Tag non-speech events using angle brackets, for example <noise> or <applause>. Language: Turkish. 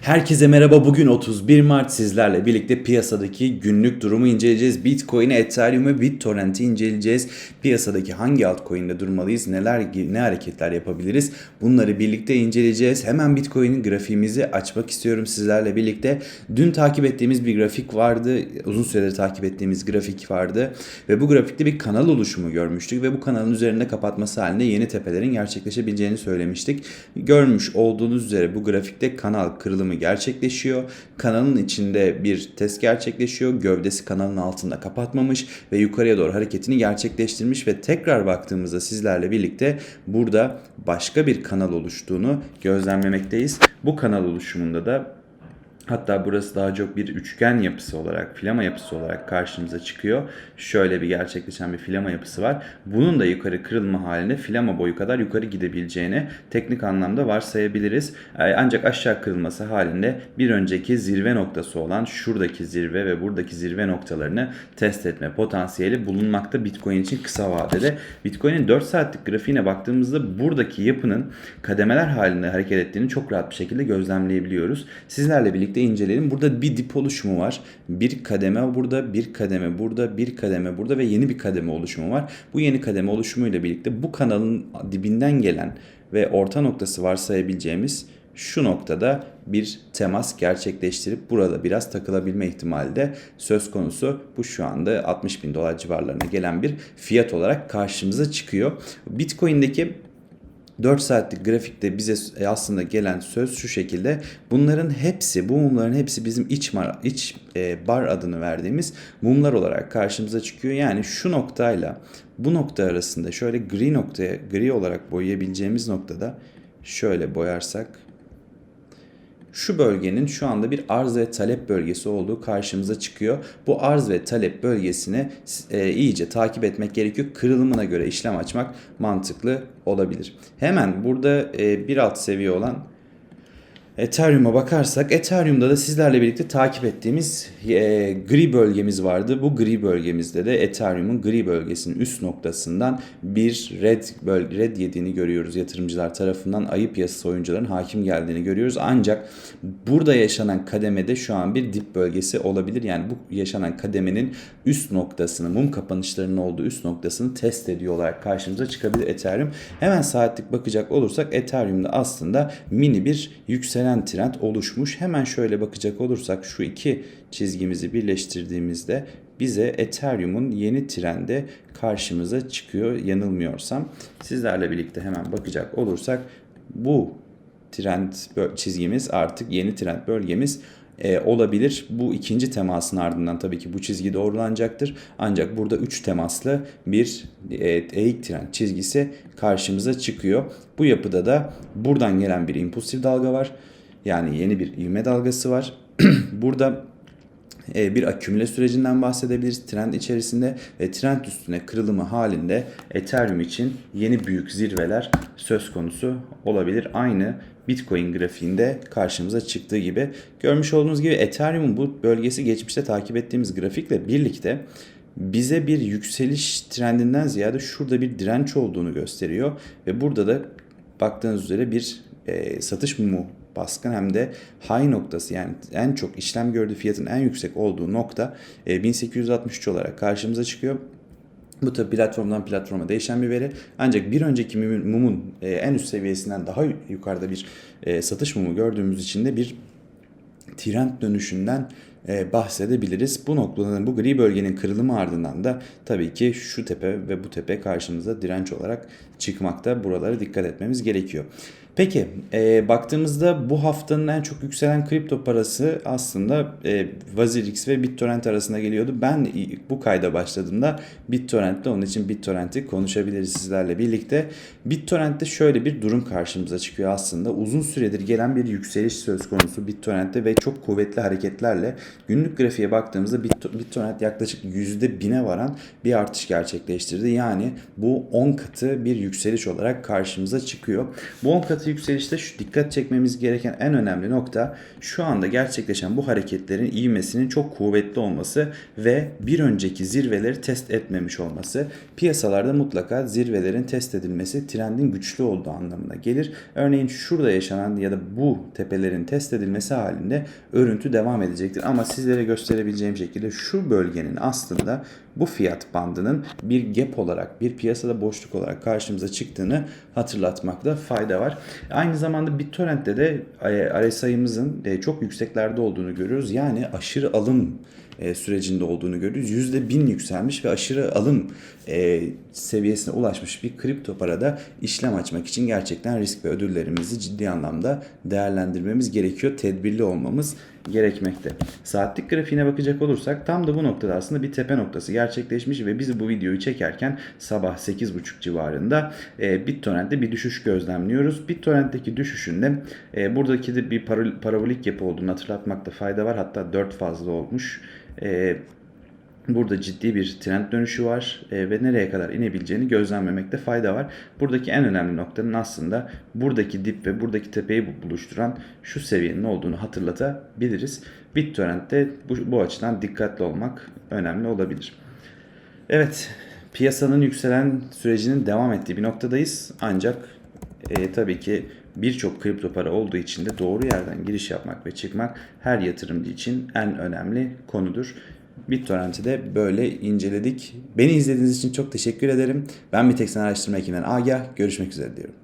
Herkese merhaba. Bugün 31 Mart sizlerle birlikte piyasadaki günlük durumu inceleyeceğiz. Bitcoin'i, Ethereum ve BitTorrent'i inceleyeceğiz. Piyasadaki hangi altcoin'de durmalıyız, neler ne hareketler yapabiliriz bunları birlikte inceleyeceğiz. Hemen Bitcoin'in grafiğimizi açmak istiyorum sizlerle birlikte. Dün takip ettiğimiz bir grafik vardı. Uzun süredir takip ettiğimiz grafik vardı ve bu grafikte bir kanal oluşumu görmüştük ve bu kanalın üzerinde kapatması halinde yeni tepelerin gerçekleşebileceğini söylemiştik. Görmüş olduğunuz üzere bu grafikte kanal kırılımı gerçekleşiyor. Kanalın içinde bir test gerçekleşiyor. Gövdesi kanalın altında kapatmamış ve yukarıya doğru hareketini gerçekleştirmiş ve tekrar baktığımızda sizlerle birlikte burada başka bir kanal oluştuğunu gözlemlemekteyiz. Bu kanal oluşumunda da Hatta burası daha çok bir üçgen yapısı olarak, filama yapısı olarak karşımıza çıkıyor. Şöyle bir gerçekleşen bir filama yapısı var. Bunun da yukarı kırılma halinde filama boyu kadar yukarı gidebileceğini teknik anlamda varsayabiliriz. Ee, Ancak aşağı kırılması halinde bir önceki zirve noktası olan şuradaki zirve ve buradaki zirve noktalarını test etme potansiyeli bulunmakta Bitcoin için kısa vadede. Bitcoin'in 4 saatlik grafiğine baktığımızda buradaki yapının kademeler halinde hareket ettiğini çok rahat bir şekilde gözlemleyebiliyoruz. Sizlerle birlikte inceleyelim. Burada bir dip oluşumu var. Bir kademe burada, bir kademe burada, bir kademe burada ve yeni bir kademe oluşumu var. Bu yeni kademe oluşumuyla birlikte bu kanalın dibinden gelen ve orta noktası varsayabileceğimiz şu noktada bir temas gerçekleştirip burada biraz takılabilme ihtimali de söz konusu. Bu şu anda 60 bin dolar civarlarına gelen bir fiyat olarak karşımıza çıkıyor. Bitcoin'deki 4 saatlik grafikte bize aslında gelen söz şu şekilde. Bunların hepsi, bu mumların hepsi bizim iç, mar, iç e, bar adını verdiğimiz mumlar olarak karşımıza çıkıyor. Yani şu noktayla bu nokta arasında şöyle gri noktaya, gri olarak boyayabileceğimiz noktada şöyle boyarsak şu bölgenin şu anda bir arz ve talep bölgesi olduğu karşımıza çıkıyor. Bu arz ve talep bölgesini e, iyice takip etmek gerekiyor. Kırılımına göre işlem açmak mantıklı olabilir. Hemen burada e, bir alt seviye olan Ethereum'a bakarsak Ethereum'da da sizlerle birlikte takip ettiğimiz e, gri bölgemiz vardı. Bu gri bölgemizde de Ethereum'un gri bölgesinin üst noktasından bir red bölge, red yediğini görüyoruz yatırımcılar tarafından. Ayı piyasası oyuncuların hakim geldiğini görüyoruz. Ancak burada yaşanan kademede şu an bir dip bölgesi olabilir. Yani bu yaşanan kademenin üst noktasını, mum kapanışlarının olduğu üst noktasını test ediyor olarak karşımıza çıkabilir Ethereum. Hemen saatlik bakacak olursak Ethereum'da aslında mini bir yükselen yükselen trend oluşmuş. Hemen şöyle bakacak olursak şu iki çizgimizi birleştirdiğimizde bize Ethereum'un yeni trendi karşımıza çıkıyor yanılmıyorsam. Sizlerle birlikte hemen bakacak olursak bu trend çizgimiz artık yeni trend bölgemiz e, olabilir. Bu ikinci temasın ardından tabii ki bu çizgi doğrulanacaktır. Ancak burada 3 temaslı bir e, eğik trend çizgisi karşımıza çıkıyor. Bu yapıda da buradan gelen bir impulsif dalga var. Yani yeni bir ivme dalgası var. <clears throat> Burada e, bir akümüle sürecinden bahsedebiliriz trend içerisinde ve trend üstüne kırılımı halinde Ethereum için yeni büyük zirveler söz konusu olabilir. Aynı Bitcoin grafiğinde karşımıza çıktığı gibi görmüş olduğunuz gibi Ethereum'un bu bölgesi geçmişte takip ettiğimiz grafikle birlikte bize bir yükseliş trendinden ziyade şurada bir direnç olduğunu gösteriyor ve burada da baktığınız üzere bir e, satış mumu baskın hem de high noktası yani en çok işlem gördüğü fiyatın en yüksek olduğu nokta 1863 e, olarak karşımıza çıkıyor. Bu tabi platformdan platforma değişen bir veri. Ancak bir önceki mumun e, en üst seviyesinden daha yukarıda bir e, satış mumu gördüğümüz için de bir trend dönüşünden bahsedebiliriz. Bu noktadan bu gri bölgenin kırılımı ardından da tabii ki şu tepe ve bu tepe karşımıza direnç olarak çıkmakta. Buralara dikkat etmemiz gerekiyor. Peki e, baktığımızda bu haftanın en çok yükselen kripto parası aslında e, Vazirix ve BitTorrent arasında geliyordu. Ben bu kayda başladığımda BitTorrent'te onun için BitTorrent'i konuşabiliriz sizlerle birlikte. BitTorrent'te şöyle bir durum karşımıza çıkıyor aslında. Uzun süredir gelen bir yükseliş söz konusu BitTorrent'te ve çok kuvvetli hareketlerle günlük grafiğe baktığımızda BitTorrent yaklaşık %1000'e varan bir artış gerçekleştirdi. Yani bu 10 katı bir yükseliş olarak karşımıza çıkıyor. Bu 10 katı fiyatı yükselişte şu dikkat çekmemiz gereken en önemli nokta şu anda gerçekleşen bu hareketlerin ivmesinin çok kuvvetli olması ve bir önceki zirveleri test etmemiş olması. Piyasalarda mutlaka zirvelerin test edilmesi trendin güçlü olduğu anlamına gelir. Örneğin şurada yaşanan ya da bu tepelerin test edilmesi halinde örüntü devam edecektir. Ama sizlere gösterebileceğim şekilde şu bölgenin aslında bu fiyat bandının bir gap olarak, bir piyasada boşluk olarak karşımıza çıktığını hatırlatmakta fayda var. Aynı zamanda BitTorrent'te de RSI'mızın e, çok yükseklerde olduğunu görüyoruz. Yani aşırı alım e, sürecinde olduğunu görüyoruz. %1000 yükselmiş ve aşırı alım e, seviyesine ulaşmış bir kripto parada işlem açmak için gerçekten risk ve ödüllerimizi ciddi anlamda değerlendirmemiz gerekiyor. Tedbirli olmamız gerekmekte. Saatlik grafiğine bakacak olursak tam da bu noktada aslında bir tepe noktası gerçekleşmiş ve biz bu videoyu çekerken sabah 8.30 civarında e, BitTorrent'te bir düşüş gözlemliyoruz. BitTorrent'teki düşüşünde e, buradaki de bir para- parabolik yapı olduğunu hatırlatmakta fayda var. Hatta 4 fazla olmuş. E, Burada ciddi bir trend dönüşü var e, ve nereye kadar inebileceğini gözlemlemekte fayda var. Buradaki en önemli noktanın aslında buradaki dip ve buradaki tepeyi bu- buluşturan şu seviyenin olduğunu hatırlatabiliriz. BitTorrent'te bu, bu açıdan dikkatli olmak önemli olabilir. Evet, piyasanın yükselen sürecinin devam ettiği bir noktadayız. Ancak e, tabii ki birçok kripto para olduğu için de doğru yerden giriş yapmak ve çıkmak her yatırımcı için en önemli konudur. BitTorrent'i de böyle inceledik. Beni izlediğiniz için çok teşekkür ederim. Ben bir tek araştırma ekibinden Agah. Görüşmek üzere diyorum.